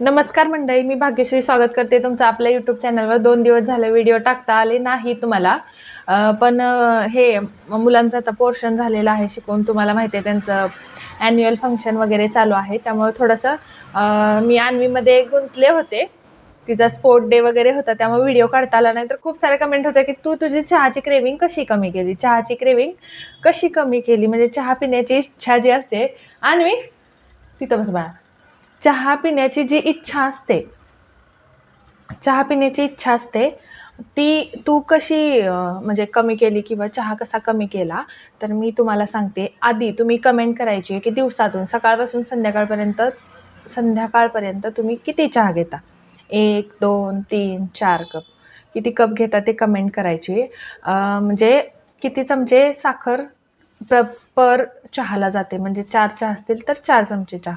नमस्कार मंडळी मी भाग्यश्री स्वागत करते तुमचं आपल्या यूट्यूब चॅनलवर दोन दिवस झाले व्हिडिओ टाकता आले नाही तुम्हाला. पण हे मुलांचं आता पोर्शन झालेलं आहे शिकून. तुम्हाला माहिती आहे त्यांचं ॲन्युअल फंक्शन वगैरे चालू आहे. त्यामुळे थोडंसं मी आणवीमध्ये गुंतले होते. तिचा स्पोर्ट डे वगैरे होता त्यामुळे व्हिडिओ काढता आला नाही. तर खूप सारे कमेंट होते की तू तुझी चहाची क्रेविंग कशी कमी केली? चहाची क्रेविंग कशी कमी केली? म्हणजे चहा पिण्याची इच्छा जी असते. आणवी तिथं बस बाळा चहा पिण्याची जी इच्छा असते चहा पिण्याची इच्छा असते ती तू कशी म्हणजे कमी केली किंवा चहा कसा कमी केला तर मी तुम्हाला सांगते. आधी तुम्ही कमेंट करायची की दिवसातून सकाळपासून संध्याकाळपर्यंत संध्याकाळपर्यंत तुम्ही किती चहा घेता? एक दोन तीन चार कप. किती कप घेता ते कमेंट करायची म्हणजे किती चमचे साखर प्र पर चहाला जाते? म्हणजे चार चहा असतील तर चार चमचे चहा.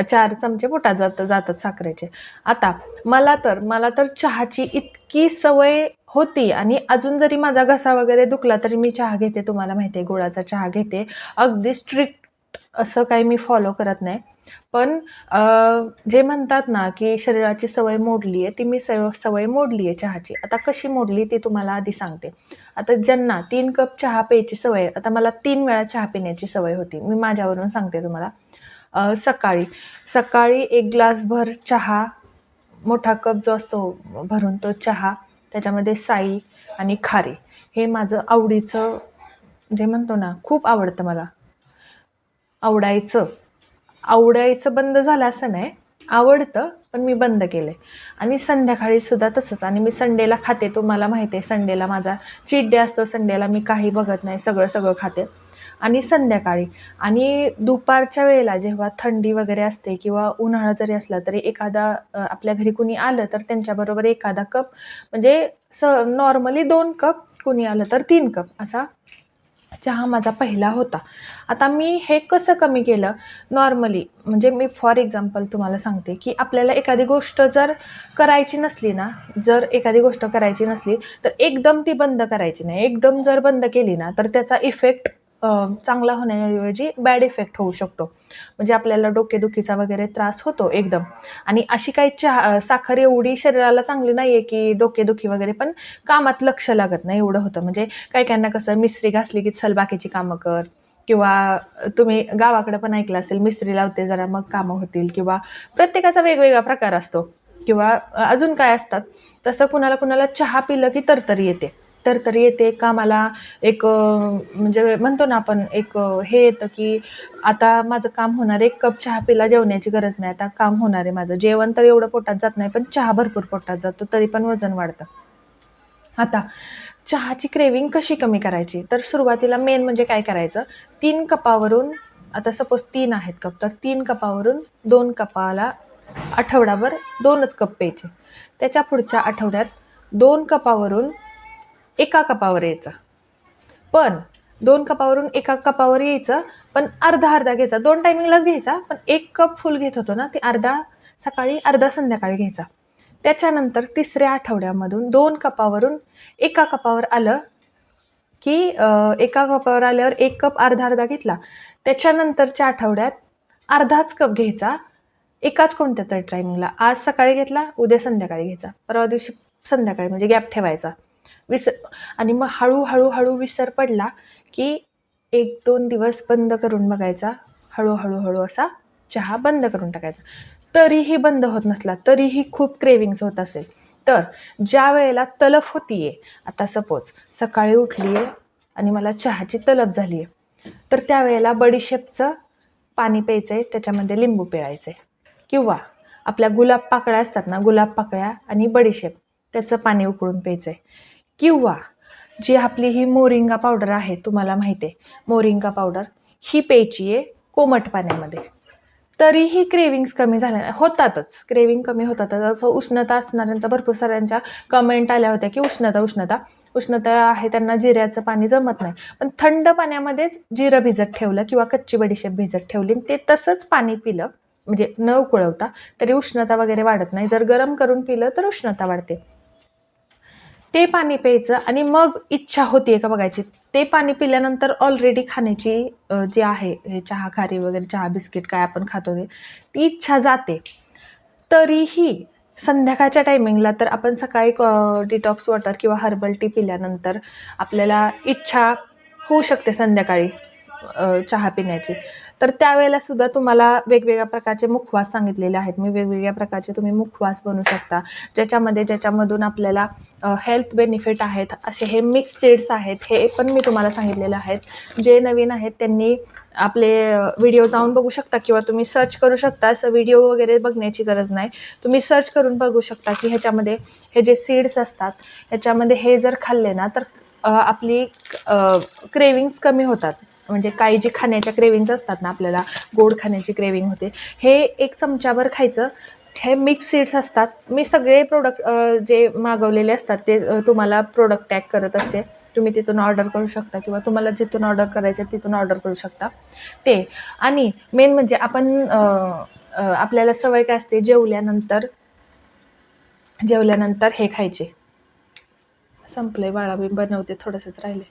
चार चमचे पोटात जात जातात साखरेचे. आता मला तर मला तर चहाची इतकी सवय होती आणि अजून जरी माझा घसा वगैरे दुखला तरी मी चहा घेते तुम्हाला माहिती आहे गुळाचा चहा घेते. अगदी स्ट्रिक्ट असं काही मी फॉलो करत नाही. पण जे म्हणतात ना की शरीराची सवय मोडली आहे ती मी सव सवय मोडली आहे चहाची. आता कशी मोडली ती तुम्हाला आधी सांगते. आता ज्यांना तीन कप चहा प्यायची सवय आता मला तीन वेळा चहा पिण्याची सवय होती. मी माझ्यावरून सांगते तुम्हाला. सकाळी. सकाळी एक ग्लासभर चहा मोठा कप जो असतो भरून तो चहा त्याच्यामध्ये साई आणि खारी. हे माझं आवडीचं जे म्हणतो ना खूप आवडतं मला. आवडायचं. आवडायचं बंद झालं असं नाही. आवडतं पण मी बंद केलं आहे आणि संध्याकाळी सुद्धा तसंच. आणि मी संडेला खाते तुम्हाला माहिती आहे संडेला माझा चीट डे असतो संडेला मी काही बघत नाही सगळं सगळं खाते. आणि संध्याकाळी. आणि दुपारच्या वेळेला जेव्हा थंडी वगैरे असते किंवा उन्हाळा जरी असला तरी एखादा आपल्या घरी कुणी आलं तर त्यांच्याबरोबर एखादा कप म्हणजे स नॉर्मली दोन कप कुणी आलं तर तीन कप असा चहा माझा पहिला होता. आता मी हे कसं कमी केलं? नॉर्मली म्हणजे मी फॉर एक्झाम्पल तुम्हाला सांगते की आपल्याला एखादी गोष्ट जर करायची नसली ना जर एखादी गोष्ट करायची नसली तर एकदम ती बंद करायची नाही. एकदम जर बंद केली ना तर त्याचा इफेक्ट चांगला होण्याऐवजी बॅड इफेक्ट होऊ शकतो. म्हणजे आपल्याला डोकेदुखीचा वगैरे त्रास होतो एकदम. आणि अशी काही चहा साखर एवढी शरीराला चांगली नाही आहे की डोकेदुखी वगैरे पण कामात लक्ष लागत नाही एवढं होतं. म्हणजे काही काहींना कसं मिस्त्री घासली की चल बाकीची कामं कर किंवा तुम्ही गावाकडे पण ऐकलं असेल मिस्त्री लावते जरा मग कामं होतील किंवा प्रत्येकाचा वेगवेगळा प्रकार असतो. किंवा अजून काय असतात तसं कुणाला कुणाला चहा पिलं की तरतरी येते. तर तरी येते कामाला एक म्हणजे म्हणतो ना आपण एक हे येतं की आता माझं काम होणार एक कप चहा पिला जेवण्याची गरज नाही. आता काम होणार आहे माझं. जेवण तर एवढं पोटात जात नाही पण चहा भरपूर पोटात जातो तरी पण वजन वाढतं. आता चहाची क्रेविंग कशी कमी करायची? तर सुरुवातीला मेन म्हणजे काय करायचं? तीन कपावरून आता सपोज तीन आहेत कप तर तीन कपावरून दोन कपाला आठवडाभर दोनच कप प्यायचे. त्याच्या पुढच्या आठवड्यात दोन कपावरून एका कपावर यायचं. पण दोन कपावरून एका कपावर यायचं पण अर्धा अर्धा घ्यायचा. दोन टायमिंगलाच घ्यायचा पण एक कप फुल घेत होतो ना ते अर्धा सकाळी अर्धा संध्याकाळी घ्यायचा. त्याच्यानंतर तिसऱ्या आठवड्यामधून दोन कपावरून एका कपावर आलं की एका कपावर आल्यावर एक कप अर्धा अर्धा घेतला. त्याच्यानंतरच्या आठवड्यात अर्धाच कप घ्यायचा एकाच कोणत्या तरी टायमिंगला आज सकाळी घेतला उद्या संध्याकाळी घ्यायचा. परवा दिवशी संध्याकाळी म्हणजे गॅप ठेवायचा. विसर आणि मग हळूहळू हळू विसर पडला की एक दोन दिवस बंद करून बघायचा. हळूहळू हळू असा चहा बंद करून टाकायचा. तरीही बंद होत नसला तरीही खूप क्रेविंग्स होत असेल. तर ज्या वेळेला तलफ होतीये आता सपोज सकाळी उठली आहे आणि मला चहाची तलफ झाली आहे तर त्यावेळेला बडीशेपचं पाणी प्यायचं आहे त्याच्यामध्ये लिंबू पिळायचं आहे किंवा आपल्या गुलाब पाकळ्या असतात ना गुलाब पाकळ्या आणि बडीशेप त्याचं पाणी उकळून प्यायचं आहे किंवा जी आपली ही मोरिंगा पावडर आहे तुम्हाला माहिती आहे मोरिंगा पावडर ही प्यायची आहे कोमट पाण्यामध्ये. तरीही क्रेविंग्स कमी झाल्या होतातच. क्रेविंग कमी होतातच. असं उष्णता असणाऱ्यांचा भरपूर साऱ्यांच्या कमेंट आल्या होत्या की उष्णता उष्णता. उष्णता आहे त्यांना जिऱ्याचं पाणी जमत नाही. पण थंड पाण्यामध्येच जिरं भिजत ठेवलं किंवा कच्ची बडीशेप भिजत ठेवली आणि ते तसंच पाणी पिलं. म्हणजे न उकळवता तरी उष्णता वगैरे वाढत नाही. जर गरम करून पिलं तर उष्णता वाढते. ते पाणी प्यायचं आणि मग इच्छा होती का बघायची. ते पाणी पिल्यानंतर ऑलरेडी खाण्याची जी आहे हे चहा खारी वगैरे चहा बिस्किट काय आपण खातो ते ती इच्छा जाते. तरीही संध्याकाळच्या टायमिंगला तर आपण सकाळी डिटॉक्स वॉटर किंवा हर्बल टी पिल्यानंतर आपल्याला इच्छा होऊ शकते संध्याकाळी. चहा पिण्याची. तर त्यावेळेला सुद्धा तुम्हाला वेगवेगळ्या प्रकारचे मुखवास सांगितलेले आहेत. मी वेगवेगळ्या प्रकारचे तुम्ही मुखवास बनवू शकता. ज्याच्यामध्ये ज्याच्यामधून आपल्याला हेल्थ बेनिफिट आहेत असे हे मिक्स सीड्स आहेत हे पण मी तुम्हाला सांगितलेले आहेत. जे नवीन आहेत त्यांनी आपले व्हिडिओ जाऊन बघू शकता किंवा तुम्ही सर्च करू शकता. असं व्हिडिओ वगैरे बघण्याची गरज नाही. तुम्ही सर्च करून बघू शकता की ह्याच्यामध्ये हे जे सीड्स असतात ह्याच्यामध्ये हे जर खाल्ले ना तर आपली क्रेविंग्स कमी होतात. म्हणजे काही जी खाण्याच्या क्रेविंग्स असतात ना आपल्याला गोड खाण्याची क्रेविंग होते हे एक चमच्याभर खायचं. हे मिक्स सीड्स असतात. मी सगळे प्रोडक्ट जे मागवलेले असतात ते तुम्हाला प्रोडक्ट टॅग करत असते. तुम्ही तिथून ऑर्डर करू शकता किंवा तुम्हाला जिथून ऑर्डर करायचे आहे तिथून ऑर्डर करू शकता. ते. आणि मेन म्हणजे आपण आपल्याला सवय काय असते? जेवल्यानंतर जेवल्यानंतर हे खायचे. संपले बाळा मी बनवते थोडंसंच राहिले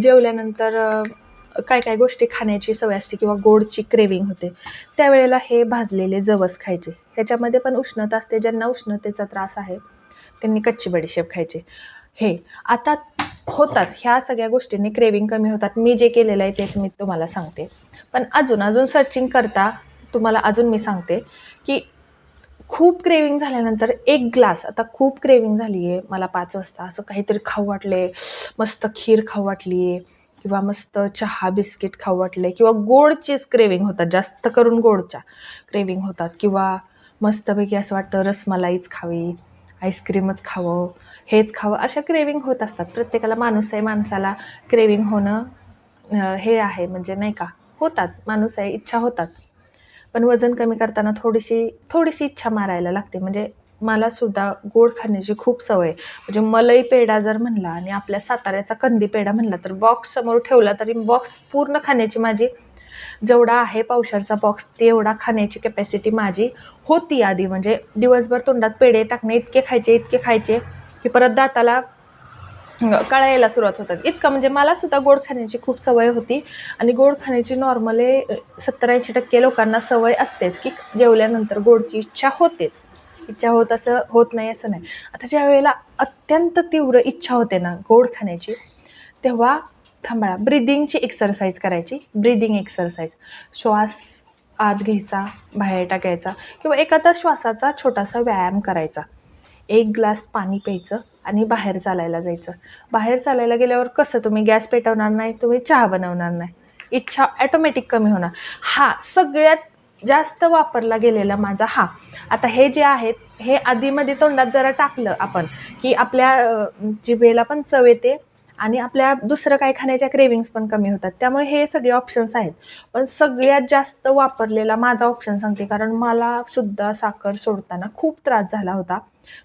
जेवल्यानंतर काय काय गोष्टी खाण्याची सवय असते किंवा गोडची क्रेविंग होते त्यावेळेला हे भाजलेले जवस खायचे. ह्याच्यामध्ये पण उष्णता असते ज्यांना उष्णतेचा त्रास आहे त्यांनी कच्ची बडीशेप खायचे. हे आता होतात ह्या सगळ्या गोष्टींनी क्रेविंग कमी होतात. मी जे केलेलं आहे तेच मी तुम्हाला सांगते. पण अजून अजून सर्चिंग करता तुम्हाला अजून मी सांगते की खूप क्रेविंग झाल्यानंतर एक ग्लास आता खूप क्रेविंग झाली आहे मला पाच वाजता असं काहीतरी खाऊ वाटले मस्त खीर खाऊ वाटली आहे किंवा मस्त चहा बिस्किट खाऊ वाटले किंवा गोडचेच क्रेविंग होतात जास्त करून गोडच्या क्रेविंग होतात किंवा मस्तपैकी असं वाटतं रसमलाईच खावी आईस्क्रीमच खावं हेच खावं अशा क्रेविंग होत असतात. प्रत्येकाला माणूस आहे माणसाला क्रेविंग होणं हे आहे म्हणजे नाही का होतात माणूस आहे इच्छा होतात. पण वजन कमी करताना थोडीशी थोडीशी इच्छा मारायला लागते म्हणजे मला सुद्धा गोड खाण्याची खूप सवय आहे. म्हणजे मलई पेढा जर म्हणला आणि आपल्या साताऱ्याचा कंदी पेढा म्हणला तर बॉक्स समोर ठेवला तरी बॉक्स पूर्ण खाण्याची माझी जेवढा आहे पावशांचा बॉक्स तेवढा खाण्याची कॅपॅसिटी माझी होती आधी म्हणजे दिवसभर तोंडात पेढे टाकणे इतके खायचे इतके खायचे की परत दाताला कळायला सुरुवात होतात. इतकं म्हणजे मला सुद्धा गोड खाण्याची खूप सवय होती आणि गोड खाण्याची नॉर्मली सत्तर ऐंशी टक्के लोकांना सवय असतेच की जेवल्यानंतर गोडची इच्छा होतेच. इच्छा होत असं होत नाही असं नाही. आता ज्या वेळेला अत्यंत तीव्र इच्छा होते ना गोड खाण्याची तेव्हा थांबा ब्रिदिंगची एक्सरसाइज करायची. ब्रिदिंग एक्सरसाइज श्वास आत घ्यायचा बाहेर टाकायचा किंवा एखादा श्वासाचा छोटासा व्यायाम करायचा. एक ग्लास पाणी प्यायचं. आणि बाहेर चालायला जायचं. बाहेर चालायला गेल्यावर कसं तुम्ही गॅस पेटवणार नाही तुम्ही चहा बनवणार नाही. इच्छा ॲटोमॅटिक कमी होणार. हा सगळ्यात जास्त वापरला गेलेला माझा हा. आता हे जे आहेत हे आधीमध्ये तोंडात जरा टाकलं आपण की आपल्या जिभेला पण चव येते आणि आपल्या दुसरं काय खाण्याच्या क्रेविंग्स पण कमी होतात. त्यामुळे हे सगळे ऑप्शन्स आहेत. पण सगळ्यात जास्त वापरलेला माझा ऑप्शन सांगते कारण मला सुद्धा साखर सोडताना खूप त्रास झाला होता.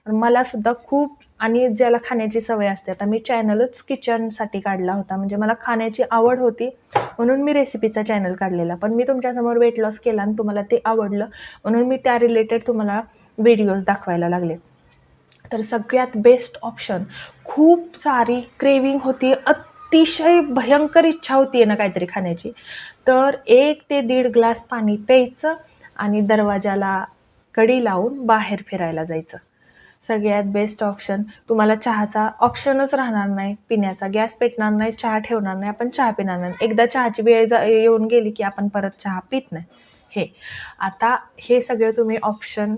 पण मला सुद्धा खूप आणि ज्याला खाण्याची सवय असते आता मी चॅनलच किचनसाठी काढला होता. म्हणजे मला खाण्याची आवड होती म्हणून मी रेसिपीचा चॅनल काढलेला. पण मी तुमच्यासमोर वेट लॉस केला आणि तुम्हाला ते आवडलं म्हणून मी त्या रिलेटेड तुम्हाला व्हिडिओज दाखवायला लागले. तर सगळ्यात बेस्ट ऑप्शन खूप सारी क्रेविंग होती अतिशय भयंकर इच्छा होती आहे ना काहीतरी खाण्याची. तर एक ते दीड ग्लास पाणी प्यायचं आणि दरवाजाला कडी लावून बाहेर फिरायला जायचं. सगळ्यात बेस्ट ऑप्शन तुम्हाला चहाचा ऑप्शनच राहणार नाही. पिण्याचा. गॅस पेटणार नाही चहा ठेवणार नाही आपण चहा पिणार नाही. एकदा चहाची वेळ जा येऊन गेली की आपण परत चहा पित नाही. हे. आता हे सगळे तुम्ही ऑप्शन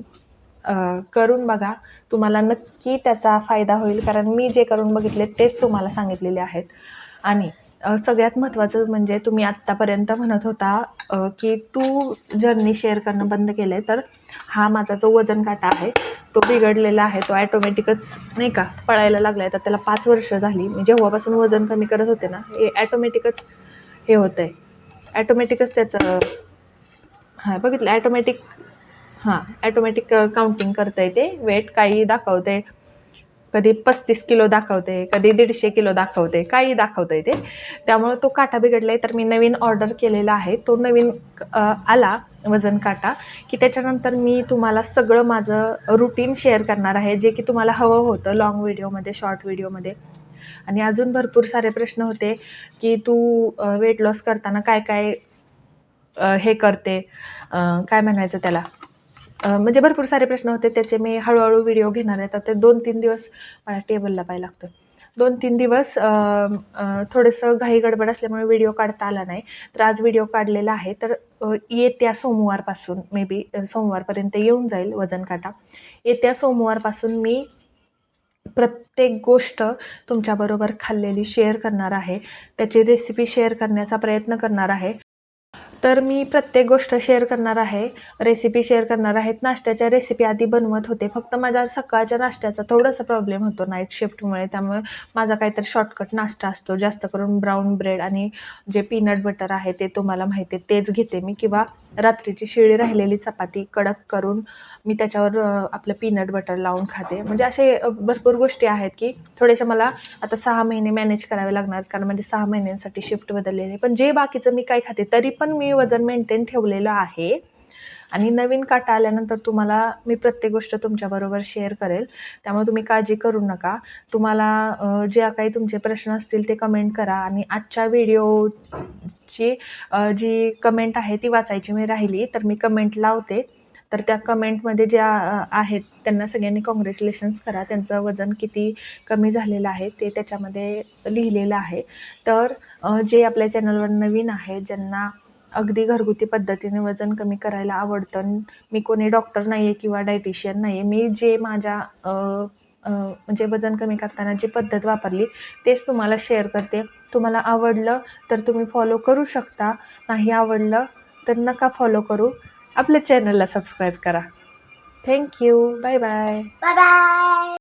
करून बघा. तुम्हाला नक्की त्याचा फायदा होईल. कारण मी जे करून बघितले तेच तुम्हाला सांगितलेले आहेत. आणि सगळ्यात महत्त्वाचं म्हणजे तुम्ही आत्तापर्यंत म्हणत होता की तू जर्नी शेअर करणं बंद केलं आहे तर हा माझा जो वजन काटा आहे तो बिघडलेला आहे तो ॲटोमॅटिकच नाही का पळायला लागला आहे तर त्याला पाच वर्ष झाली. मी जेव्हापासून वजन कमी करत होते ना हे ॲटोमॅटिकच हे होतं आहे ॲटोमॅटिकच त्याचं हां बघितलं? ॲटोमॅटिक हां ॲटोमॅटिक काउंटिंग करता येते वेट काही दाखवते कधी पस्तीस किलो दाखवते कधी दीडशे किलो दाखवते काही दाखवता ते. त्यामुळं तो काटा बिघडला आहे तर मी नवीन ऑर्डर केलेला आहे. तो नवीन आला वजन काटा की त्याच्यानंतर मी तुम्हाला सगळं माझं रुटीन शेअर करणार आहे. जे की तुम्हाला हवं होतं लॉंग व्हिडिओमध्ये शॉर्ट व्हिडिओमध्ये आणि अजून भरपूर सारे प्रश्न होते की तू वेट लॉस करताना काय काय हे करते? काय म्हणायचं त्याला? म्हणजे भरपूर सारे प्रश्न होते त्याचे मी हळूहळू व्हिडिओ घेणार आहे. तर ते दोन तीन दिवस मला टेबलला पाय लागतं दोन तीन दिवस थोडंसं घाई गडबड असल्यामुळे व्हिडिओ काढता आला नाही. तर आज व्हिडिओ काढलेला आहे. तर येत्या सोमवारपासून मे बी सोमवारपर्यंत येऊन जाईल वजन काटा. येत्या सोमवारपासून मी प्रत्येक गोष्ट तुमच्याबरोबर खाल्लेली शेअर करणार आहे. त्याची रेसिपी शेअर करण्याचा प्रयत्न करणार आहे. तर मी प्रत्येक गोष्ट शेअर करणार आहे. रेसिपी शेअर करणार आहेत. नाश्त्याच्या रेसिपी आधी बनवत होते. फक्त माझ्या सकाळच्या नाश्त्याचा थोडासा प्रॉब्लेम होतो नाईट शिफ्टमुळे त्यामुळे माझा काहीतरी शॉर्टकट नाश्ता असतो. जास्त करून ब्राऊन ब्रेड आणि जे पीनट बटर आहे ते तुम्हाला माहिती आहे तेच घेते मी. किंवा रात्रीची शिळी राहिलेली चपाती कडक करून मी त्याच्यावर आपलं पीनट बटर लावून खाते. म्हणजे असे भरपूर गोष्टी आहेत की थोडेसे मला आता सहा महिने मॅनेज करावे लागणार कारण म्हणजे सहा महिन्यांसाठी शिफ्ट बदललेली आहे. पण जे बाकीचं मी काय खाते तरी पण मी वजन मेंटेन ठेवलेलं आहे. आणि नवीन काटा आल्यानंतर तुम्हाला मी प्रत्येक गोष्ट तुमच्याबरोबर शेअर करेल. त्यामुळे तुम्ही काळजी करू नका. तुम्हाला जे काही तुमचे प्रश्न असतील ते कमेंट करा. आणि आजच्या व्हिडिओ ची जी कमेंट आहे ती वाचायची मी राहिली तर मी कमेंट लावते. तर त्या कमेंटमध्ये ज्या आहेत त्यांना सगळ्यांनी कॉंग्रॅच्युलेशन्स करा. त्यांचं वजन किती कमी झालेलं आहे ते त्याच्यामध्ये लिहिलेलं आहे. तर जे आपल्या चॅनलवर नवीन आहे ज्यांना अगदी घरगुती पद्धतीने वजन कमी करायला आवडतं मी कोणी डॉक्टर नाही आहे किंवा डायटिशियन नाही आहे मी जे माझ्या म्हणजे वजन कमी करताना जी पद्धत वापरली तेच तुम्हाला शेअर करते. तुम्हाला आवडलं तर तुम्ही फॉलो करू शकता. नाही आवडलं तर नका फॉलो करू. आपल्या चॅनलला सबस्क्राईब करा. Thank you bye bye bye.